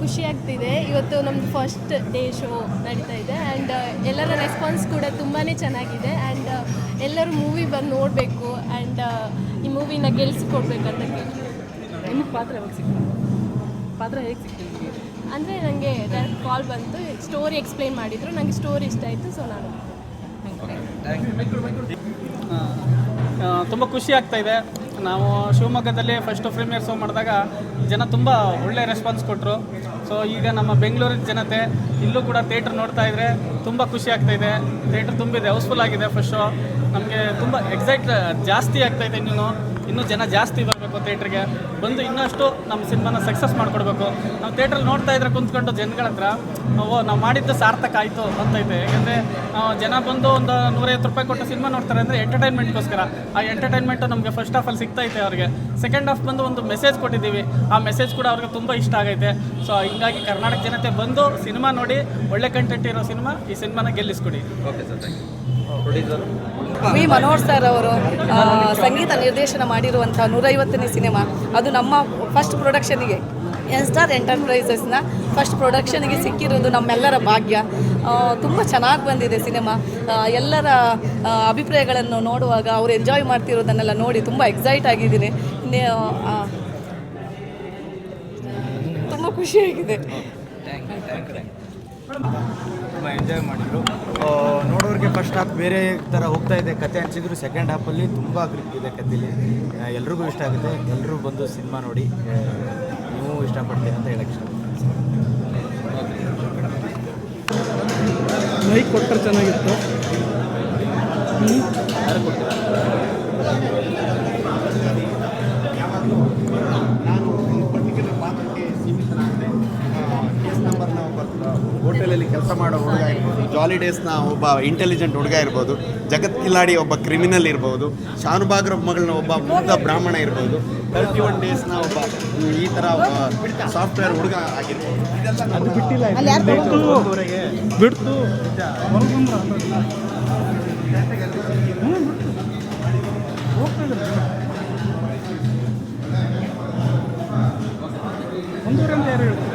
ಖುಷಿ ಆಗ್ತಿದೆ. ಇವತ್ತು ನಮ್ಮದು ಫಸ್ಟ್ ಡೇ ಶೋ ನಡೀತಾ ಇದೆ ಆ್ಯಂಡ್ ಎಲ್ಲರ ರೆಸ್ಪಾನ್ಸ್ ಕೂಡ ತುಂಬಾ ಚೆನ್ನಾಗಿದೆ ಆ್ಯಂಡ್ ಎಲ್ಲರೂ ಮೂವಿ ಬಂದು ನೋಡಬೇಕು ಆ್ಯಂಡ್ ಈ ಮೂವಿನ ಗೆಲ್ಲಿಸ್ಕೊಡ್ಬೇಕಂತ ಕೇಳ್ತೀನಿ. ನಿಮಗೆ ಪಾತ್ರ ಯಾವಾಗ ಸಿಕ್ತು ಪಾತ್ರ ಹೇಗೆ ನಿಮಗೆ? ಅಂದರೆ ನನಗೆ ಕಾಲ್ ಬಂತು ಸ್ಟೋರಿ ಎಕ್ಸ್ಪ್ಲೈನ್ ಮಾಡಿದರು ನನಗೆ ಸ್ಟೋರಿ ಇಷ್ಟ ಆಯಿತು ಸೊ ನಾನು ತುಂಬ ಖುಷಿ ಆಗ್ತಾ ಇದೆ. ನಾವು ಶಿವಮೊಗ್ಗದಲ್ಲಿ ಫಸ್ಟು ಪ್ರೀಮಿಯರ್ ಶೋ ಮಾಡಿದಾಗ ಜನ ತುಂಬ ಒಳ್ಳೆ ರೆಸ್ಪಾನ್ಸ್ ಕೊಟ್ಟರು ಸೊ ಈಗ ನಮ್ಮ ಬೆಂಗಳೂರಿನ ಜನತೆ ಇಲ್ಲೂ ಕೂಡ ಥಿಯೇಟ್ರ್ ನೋಡ್ತಾ ಇದ್ರೆ ತುಂಬ ಖುಷಿ ಆಗ್ತಾ ಇದೆ. ಥಿಯೇಟ್ರ್ ತುಂಬಿದೆ ಹೌಸ್ಫುಲ್ ಆಗಿದೆ ಫಸ್ಟ್ ಶೋ ನಮಗೆ ತುಂಬ ಎಕ್ಸೈಟ್ ಜಾಸ್ತಿ ಆಗ್ತಾ ಇದೆ ಇನ್ನೂ. ಇನ್ನೂ ಜನ ಜಾಸ್ತಿ ಬರಬೇಕು ಥಿಯೇಟ್ರಿಗೆ. ಬಂದು ಇನ್ನಷ್ಟು ನಮ್ಮ ಸಿನಿಮಾನ ಸಕ್ಸಸ್ ಮಾಡಿಕೊಡ್ಬೇಕು. ನಾವು ಥಿಯೇಟ್ರಲ್ಲಿ ನೋಡ್ತಾ ಇದ್ರೆ ಕುಂತ್ಕೊಂಡು ಜನಗಳ ಹತ್ರ ಓ ನಾವು ಮಾಡಿದ್ದು ಸಾರ್ಥಕ ಆಯಿತು ಇದೆ ಯಾಕಂದರೆ ಜನ ಬಂದು ಒಂದು ನೂರೈವತ್ತು ರೂಪಾಯಿ ಕೊಟ್ಟು ಸಿನಿಮಾ ನೋಡ್ತಾರೆ ಅಂದರೆ ಎಂಟರ್ಟೈನ್ಮೆಂಟ್ಗೋಸ್ಕರ ಆ ಎಂಟರ್ಟೈನ್ಮೆಂಟು ನಮಗೆ ಫಸ್ಟ್ ಆಫ್ ಆಲ್ ಸಿಗ್ತಾ ಐತೆ ಅವ್ರಿಗೆ. ಸೆಕೆಂಡ್ ಹಾಫ್ ಬಂದು ಒಂದು ಮೆಸೇಜ್ ಕೊಟ್ಟಿದ್ದೀವಿ. ಆ ಮೆಸೇಜ್ ಕೂಡ ಅವ್ರಿಗೆ ತುಂಬ ಇಷ್ಟ ಆಗೈತೆ. ಸೊ ಹಿಂಗಾಗಿ ಕರ್ನಾಟಕ ಜನತೆ ಬಂದು ಸಿನಿಮಾ ನೋಡಿ, ಒಳ್ಳೆ ಕಂಟೆಂಟ್ ಇರೋ ಸಿನಿಮಾ ಈ ಸಿನಿಮಾನ ಗೆಲ್ಲಿಸ್ಕೊಡಿ. Okay sir thank you V Manohar sir ಅವರು ಸಂಗೀತ ನಿರ್ದೇಶನ ಮಾಡಿರುವಂಥ ನೂರೈವತ್ತನೇ ಸಿನಿಮಾ. ಅದು ನಮ್ಮ ಫಸ್ಟ್ ಪ್ರೊಡಕ್ಷನಿಗೆ ಎನ್ ಸ್ಟಾರ್ ಎಂಟರ್ಪ್ರೈಸಸ್ನ ಫಸ್ಟ್ ಪ್ರೊಡಕ್ಷನ್ಗೆ ಸಿಕ್ಕಿರೋದು ನಮ್ಮೆಲ್ಲರ ಭಾಗ್ಯ. ತುಂಬ ಚೆನ್ನಾಗಿ ಬಂದಿದೆ ಸಿನಿಮಾ. ಎಲ್ಲರ ಅಭಿಪ್ರಾಯಗಳನ್ನು ನೋಡುವಾಗ ಅವರು ಎಂಜಾಯ್ ಮಾಡ್ತಿರೋದನ್ನೆಲ್ಲ ನೋಡಿ ತುಂಬ ಎಕ್ಸೈಟ್ ಆಗಿದ್ದೀನಿ. ತುಂಬ ಖುಷಿಯಾಗಿದೆ. ತುಂಬ ಎಂಜಾಯ್ ಮಾಡಿದ್ರು. ನೋಡೋರಿಗೆ ಫಸ್ಟ್ ಹಾಫ್ ಬೇರೆ ಥರ ಹೋಗ್ತಾ ಇದೆ. ಕತೆ ಹಂಚಿದ್ರು ಸೆಕೆಂಡ್ ಹಾಫಲ್ಲಿ ತುಂಬ ಗ್ರಿಪ್ ಇದೆ ಕತೆಲಿ ಎಲ್ರಿಗೂ ಇಷ್ಟ ಆಗುತ್ತೆ. ಎಲ್ಲರೂ ಬಂದು ಸಿನಿಮಾ ನೋಡಿ. ನೀವು ಇಷ್ಟಪಡ್ತೀನಿ ಅಂತ ಹೇಳಕ್ಕೆ ಇಷ್ಟಪಡ್ತೀನಿ ಮೈಕ್ ಕೊಟ್ಟರೆ ಚೆನ್ನಾಗಿತ್ತು. ಹೋಟೆಲಲ್ಲಿ ಕೆಲಸ ಮಾಡೋ ಹುಡುಗ ಇರ್ಬೋದು ಜಾಲಿ ಡೇಸ್ನ ಒಬ್ಬ ಇಂಟೆಲಿಜೆಂಟ್ ಹುಡುಗ ಇರ್ಬೋದು ಜಗತ್ ಕಿಲಾಡಿ ಒಬ್ಬ ಕ್ರಿಮಿನಲ್ ಇರ್ಬೋದು ಶಾನುಭಾಗ್ರ ಮಗಳನ್ನ ಒಬ್ಬ ಮುಗ್ಧ ಬ್ರಾಹ್ಮಣ ಇರ್ಬೋದು ತರ್ಟಿ ಒನ್ ಡೇಸ್ನ ಒಬ್ಬ ಈ ಥರ ಸಾಫ್ಟ್ವೇರ್ ಹುಡುಗ ಆಗಿರ್ಬೋದು. ಅದು ಯಾರು ಹೇಳ್ತಾರೆ